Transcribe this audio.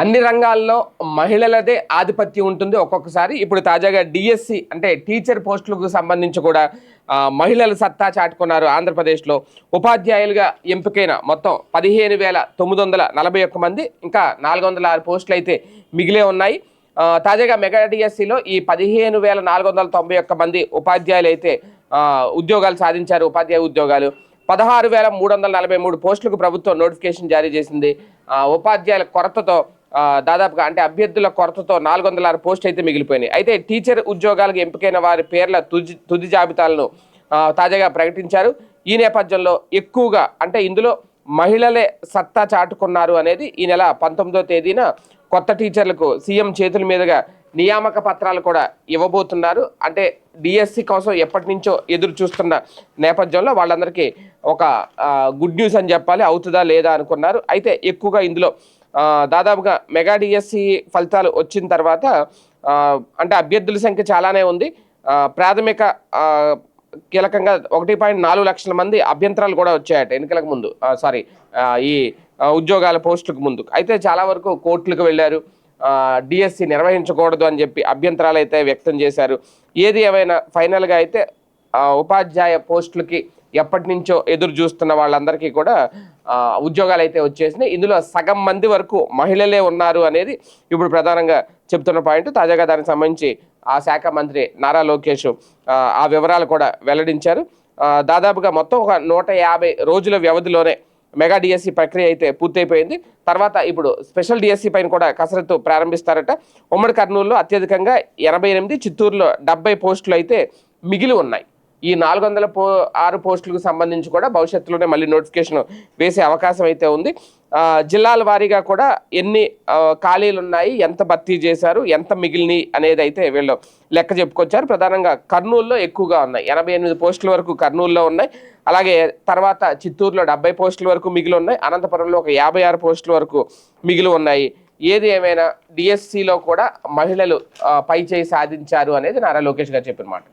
అన్ని రంగాల్లో మహిళలదే ఆధిపత్యం ఉంటుంది. ఒక్కొక్కసారి ఇప్పుడు తాజాగా డిఎస్సి అంటే టీచర్ పోస్టులకు సంబంధించి కూడా మహిళలు సత్తా చాటుకున్నారు ఆంధ్రప్రదేశ్లో. ఉపాధ్యాయులుగా ఎంపికైన మొత్తం పదిహేను వేల తొమ్మిది వందల నలభై ఒక్క మంది ఇంకా నాలుగు వందల ఆరు పోస్టులు అయితే మిగిలే ఉన్నాయి. తాజాగా మెగా డిఎస్సిలో ఈ పదిహేను వేల నాలుగు వందల తొంభై ఒక్క మంది ఉపాధ్యాయులు అయితే ఉద్యోగాలు సాధించారు ఉపాధ్యాయ ఉద్యోగాలు. పదహారు వేల మూడు వందల నలభై మూడు పోస్టులకు ప్రభుత్వం నోటిఫికేషన్ జారీ చేసింది. ఉపాధ్యాయుల కొరతతో దాదాపుగా అంటే అభ్యర్థుల కొరతతో నాలుగు వందల ఆరు పోస్టులు అయితే మిగిలిపోయినాయి. అయితే టీచర్ ఉద్యోగాలకు ఎంపికైన వారి పేర్ల తుది తుది జాబితాలను తాజాగా ప్రకటించారు. ఈ నేపథ్యంలో ఎక్కువగా అంటే ఇందులో మహిళలే సత్తా చాటుకున్నారు అనేది ఈ నెల పంతొమ్మిదో తేదీన కొత్త టీచర్లకు సీఎం చేతుల మీదుగా నియామక పత్రాలు కూడా ఇవ్వబోతున్నారు. అంటే డిఎస్సి కోసం ఎప్పటి నుంచో ఎదురు చూస్తున్న నేపథ్యంలో వాళ్ళందరికీ ఒక గుడ్ న్యూస్ అని చెప్పాలి. అవుతుందా లేదా అనుకున్నారు. అయితే ఎక్కువగా ఇందులో దాదాపుగా మెగా డిఎస్సి ఫలితాలు వచ్చిన తర్వాత అంటే అభ్యర్థుల సంఖ్య చాలానే ఉంది. ప్రాథమిక కీలకంగా ఒకటి పాయింట్ నాలుగు లక్షల మంది అభ్యంతరాలు కూడా వచ్చాయట ఎన్నికలకు ముందు. సారీ ఈ ఉద్యోగాల పోస్టులకు ముందు. అయితే చాలా వరకు కోర్టులకు వెళ్ళారు. డిఎస్సి నిర్వహించకూడదు అని చెప్పి అభ్యంతరాలు అయితే వ్యక్తం చేశారు. ఏది ఏమైనా ఫైనల్గా అయితే ఉపాధ్యాయ పోస్టులకి ఎప్పటి నుంచో ఎదురు చూస్తున్న వాళ్ళందరికీ కూడా ఉద్యోగాలు అయితే వచ్చేసినాయి. ఇందులో సగం మంది వరకు మహిళలే ఉన్నారు అనేది ఇప్పుడు ప్రధానంగా చెప్తున్న పాయింట్. తాజాగా దానికి సంబంధించి ఆ శాఖ మంత్రి నారా లోకేష్ ఆ, వివరాలు కూడా వెల్లడించారు. దాదాపుగా మొత్తం ఒక నూట యాభై రోజుల వ్యవధిలోనే మెగా డిఎస్సి ప్రక్రియ అయితే పూర్తయిపోయింది. తర్వాత ఇప్పుడు స్పెషల్ డిఎస్సి పైన కూడా కసరత్తు ప్రారంభిస్తారట. ఉమ్మడి కర్నూలులో అత్యధికంగా ఎనభై ఎనిమిది చిత్తూరులో డెబ్బై పోస్టులు అయితే మిగిలి ఉన్నాయి. ఈ నాలుగు వందల పో ఆరు పోస్టులకు సంబంధించి కూడా భవిష్యత్తులోనే మళ్ళీ నోటిఫికేషన్ వేసే అవకాశం అయితే ఉంది. జిల్లాల వారీగా కూడా ఎన్ని ఖాళీలు ఉన్నాయి ఎంత భర్తీ చేశారు ఎంత మిగిలినవి అనేది అయితే వీళ్ళు లెక్క చెప్పుకొచ్చారు. ప్రధానంగా కర్నూలులో ఎక్కువగా ఉన్నాయి. ఎనభై ఎనిమిది పోస్టుల వరకు కర్నూలులో ఉన్నాయి. అలాగే తర్వాత చిత్తూరులో డెబ్బై పోస్టుల వరకు మిగిలి ఉన్నాయి. అనంతపురంలో ఒక యాభై ఆరు పోస్టుల వరకు మిగిలి ఉన్నాయి. ఏది ఏమైనా డిఎస్సిలో కూడా మహిళలు పై చేయి సాధించారు అనేది నారా లోకేష్ గారు చెప్పిన మాట.